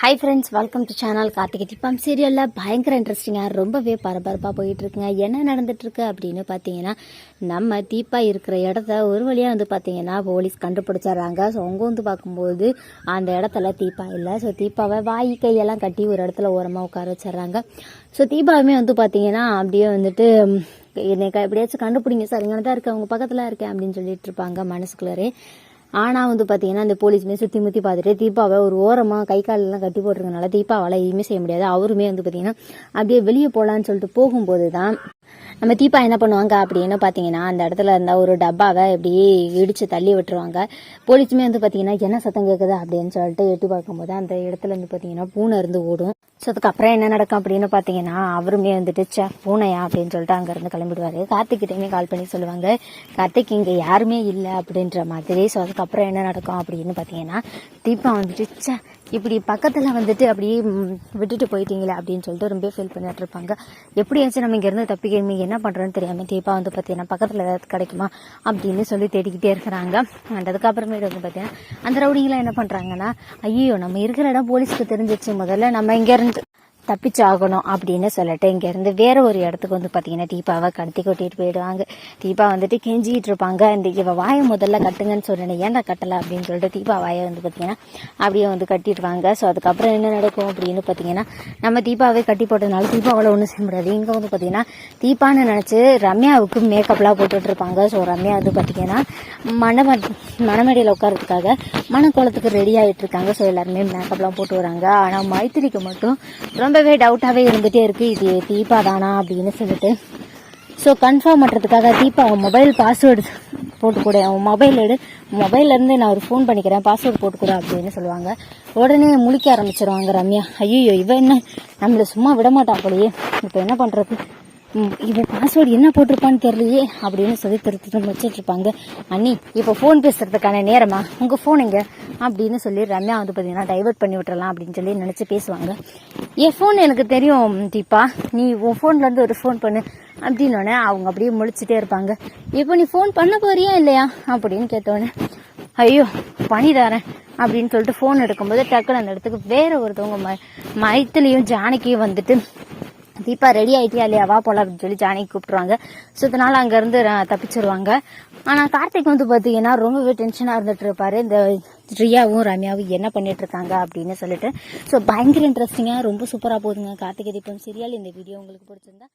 Hi friends welcome to channel Karthigai Deepam சீரியலில் பயங்கர இன்ட்ரெஸ்டிங்காக ரொம்பவே பரபரப்பாக போயிட்டுருக்குங்க என்ன நடந்துட்டுருக்கு அப்படின்னு பார்த்தீங்கன்னா நம்ம தீபா இருக்கிற இடத்த ஒரு வழியாக வந்து பார்த்தீங்கன்னா போலீஸ் கண்டுபிடிச்சிடுறாங்க. ஸோ அவங்க வந்து பார்க்கும்போது அந்த இடத்துல தீபா இல்லை. ஸோ தீபாவை வாய் கையெல்லாம் கட்டி ஒரு இடத்துல ஓரமாக உட்கார வச்சிட்றாங்க. ஸோ தீபாவுமே வந்து பார்த்தீங்கன்னா அப்படியே வந்துட்டு என்னை எப்படியாச்சும் கண்டுபிடிங்க. சார் இங்கே தான் இருக்கேன். அவங்க பக்கத்தில் இருக்கேன் அப்படின்னு சொல்லிட்டு இருப்பாங்க மனசுக்குள்ளரே. ஆனால் வந்து பார்த்தீங்கன்னா அந்த போலீஸுமே சுற்றி முற்றி பார்த்துட்டு தீபாவை ஒரு ஓரமாக கை காலெல்லாம் கட்டி போட்டிருக்கனால தீபாவால் எதுவுமே செய்ய முடியாது. அவருமே வந்து பார்த்தீங்கன்னா அப்படியே வெளியே போகலான்னு சொல்லிட்டு போகும்போது தான் நம்ம தீபா என்ன பண்ணுவாங்க அப்படின்னு பார்த்தீங்கன்னா அந்த இடத்துல இருந்த ஒரு டப்பாவை அப்படியே இடித்து தள்ளி விட்டுருவாங்க. போலீஸுமே வந்து பார்த்தீங்கன்னா என்ன சத்தம் கேட்குது அப்படின்னு சொல்லிட்டு எட்டி பார்க்கும்போது அந்த இடத்துல வந்து பார்த்தீங்கன்னா பூனை இருந்து ஓடும். ஸோ அதுக்கப்புறம் என்ன நடக்கும் அப்படின்னு பார்த்தீங்கன்னா அவருமே வந்துட்டு சே பூனையா? அப்படின்னு சொல்லிட்டு அங்கேருந்து கிளம்பிடுவாரு. கார்த்திக்கிட்டையுமே கால் பண்ணி சொல்லுவாங்க. கார்த்திக் இங்கே யாருமே இல்லை அப்படின்ற மாதிரி ஸோ அதுக்கப்புறம் என்ன நடக்கும் அப்படின்னு பார்த்தீங்கன்னா தீபா வந்துட்டு சே இப்படி பக்கத்தில் வந்துட்டு அப்படியே விட்டுட்டு போயிட்டீங்களே அப்படின்னு சொல்லிட்டு ரொம்ப ஃபீல் பண்ணிட்டு இருப்பாங்க. எப்படியாச்சும் நம்ம இங்கேருந்து தப்பிக்கிறோமே என்ன பண்ணுறோன்னு தெரியாமல் டீப்பாக வந்து பார்த்தீங்கன்னா பக்கத்தில் ஏதாவது கிடைக்குமா அப்படின்னு சொல்லி தேடிக்கிட்டே இருக்கிறாங்க. அண்ட் அதுக்கப்புறமேட்டு வந்து பார்த்தீங்கன்னா அந்த ரவுடிங்களாம் என்ன பண்ணுறாங்கன்னா ஐயோ நம்ம இருக்கிற இடம் போலீஸ்க்கு தெரிஞ்சிச்சு முதல்ல நம்ம இங்கேருந்து தப்பிச்சாகணும் அப்படின்னு சொல்லிட்டு இங்கேருந்து வேற ஒரு இடத்துக்கு வந்து பார்த்தீங்கன்னா தீபாவை கடத்தி கொட்டிட்டு போயிடுவாங்க. தீபா வந்துட்டு கெஞ்சிட்டு இருப்பாங்க. இந்த இவ வாயை முதல்ல கட்டுங்கன்னு சொன்னேன் ஏன்டா கட்டலை அப்படின்னு சொல்லிட்டு தீபா வாயை வந்து பார்த்தீங்கன்னா அப்படியே வந்து கட்டிடுவாங்க. ஸோ அதுக்கப்புறம் என்ன நடக்கும் அப்படின்னு பார்த்தீங்கன்னா நம்ம தீபாவை கட்டி போட்டதுனால தீபாவால் ஒன்றும் செய்ய முடியாது. இங்கே வந்து பார்த்தீங்கன்னா தீபான்னு நினச்சி ரம்யாவுக்கு மேக்கப்லாம் போட்டுட்டு இருப்பாங்க. ஸோ ரம்யா வந்து பார்த்தீங்கன்னா மணம மணமேடையில் உட்காரதுக்காக மணக்கோலத்துக்கு ரெடி ஆகிட்டு இருக்காங்க. ஸோ எல்லாருமே மேக்கப்லாம் போட்டு வராங்க. ஆனால் மைத்திரிக்கு மட்டும் ரொம்ப ரொம்பவே டவுட்டாகவே இருந்துகிட்டே இருக்கு. இது தீபா தானா அப்படின்னு சொல்லிட்டு. ஸோ கன்ஃபார்ம் பண்ணுறதுக்காக தீபா அவன் மொபைல் பாஸ்வேர்டு போட்டு கொடு. அவன் மொபைல் எடு. மொபைல்லேருந்து நான் ஒரு ஃபோன் பண்ணிக்கிறேன். பாஸ்வேர்டு போட்டு கொடு அப்படின்னு சொல்லுவாங்க. உடனே முழிக்க ஆரம்பிச்சிருவாங்க ரம்யா. ஐயோ இவன் என்ன? நம்மளை சும்மா விட மாட்டான் போலயே. இப்போ என்ன பண்ணுறது ம், இவன் பாஸ்வேர்டு என்ன போட்டிருப்பான்னு தெரியலையே அப்படின்னு சொல்லி திருத்தி வச்சுட்டு இருப்பாங்க. அண்ணி இப்போ ஃபோன் பேசுறதுக்கான நேரமா? உங்கள் ஃபோன் எங்கே? அப்படின்னு சொல்லி ரம்யா வந்து பார்த்தீங்கன்னா டைவெர்ட் பண்ணி விட்டுறலாம் அப்படின்னு சொல்லி நினச்சி பேசுவாங்க. என் ஃபோன் எனக்கு தெரியும் தீபா. நீ உன் ஃபோன்லேருந்து ஒரு ஃபோன் பண்ணு அப்படின்னோடனே அவங்க அப்படியே முழிச்சிட்டே இருப்பாங்க. இப்போ நீ ஃபோன் பண்ண போறியா இல்லையா? அப்படின்னு கேட்டோடனே ஐயோ பண்ணி தரேன் அப்படின்னு சொல்லிட்டு ஃபோன் எடுக்கும்போது டக்குனு அந்த இடத்துக்கு வேற ஒருத்தவங்க ம மைத்திலையும் ஜானகியும் வந்துட்டு தீபா ரெடி ஆயிட்டியா இல்லையா? வா போலாம் அப்படின்னு சொல்லி ஜானகி கூப்பிட்டுருவாங்க. ஸோ இதனால அங்கேருந்து தப்பிச்சிருவாங்க. ஆனால் கார்த்திக் வந்து பார்த்தீங்கன்னா ரொம்பவே டென்ஷனாக இருந்துட்டு இருப்பாரு. இந்த ரியாவும் ரம்யாவும் என்ன பண்ணிட்டு இருக்காங்க அப்படின்னு சொல்லிட்டு. ஸோ பயங்கர இன்ட்ரெஸ்டிங்காக ரொம்ப சூப்பராக போகுதுங்க. கார்த்திகை தீபம் சீரியல் இந்த வீடியோ உங்களுக்கு பிடிச்சிருந்தா